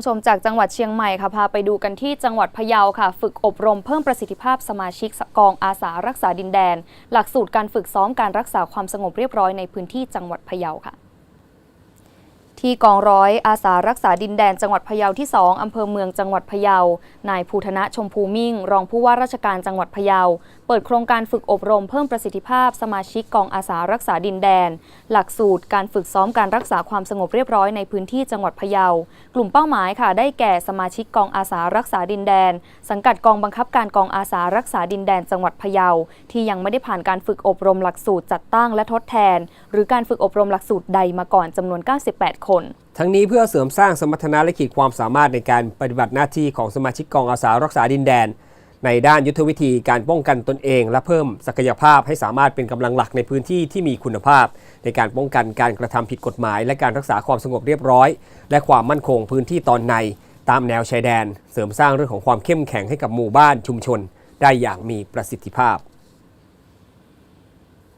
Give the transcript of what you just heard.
ผู้ชมจากจังหวัดเชียงใหม่ค่ะพาไปดูกันที่จังหวัดพะเยาค่ะ ฝึกอบรมเพิ่มประสิทธิภาพสมาชิกกองอาสารักษาดินแดน หลักสูตรการฝึกซ้อมการรักษาความสงบเรียบร้อยในพื้นที่จังหวัดพะเยาค่ะ ที่กองร้อยอาสารักษาดินแดนจังหวัดพะเยาที่ 2 อำเภอเมืองจังหวัดพะเยา นายภูธนะชมพูมิ่ง รองผู้ว่าราชการจังหวัดพะเยา เปิดโครงการฝึกอบรมเพิ่มประสิทธิภาพสมาชิกกองอาสารักษาดินแดน หลักสูตรการฝึกซ้อมการรักษาความสงบเรียบร้อยในพื้นที่จังหวัดพะเยา กลุ่มเป้าหมายค่ะ ได้แก่สมาชิกกองอาสารักษาดินแดน สังกัดกองบังคับการกองอาสารักษาดินแดนจังหวัดพะเยา ที่ยังไม่ได้ผ่านการฝึกอบรมหลักสูตรจัดตั้งและทดแทน หรือการฝึกอบรมหลักสูตรใดมาก่อนจำนวน 98 คน ทั้งนี้เพื่อเสริมสร้างสมรรถนะและขีดความสามารถในการปฏิบัติหน้าที่ของสมาชิกกองอาสารักษาดินแดน ในด้านยุทธวิธีการป้องกันตนเอง และเพิ่มศักยภาพให้สามารถเป็นกำลังหลักในพื้นที่ที่มีคุณภาพ ในการป้องกันการกระทำผิดกฎหมาย และการรักษาความสงบเรียบร้อย และความมั่นคงพื้นที่ตอนใน ตามแนวชายแดน เสริมสร้างเรื่องของความเข้มแข็งให้กับหมู่บ้านชุมชน ได้อย่างมีประสิทธิภาพ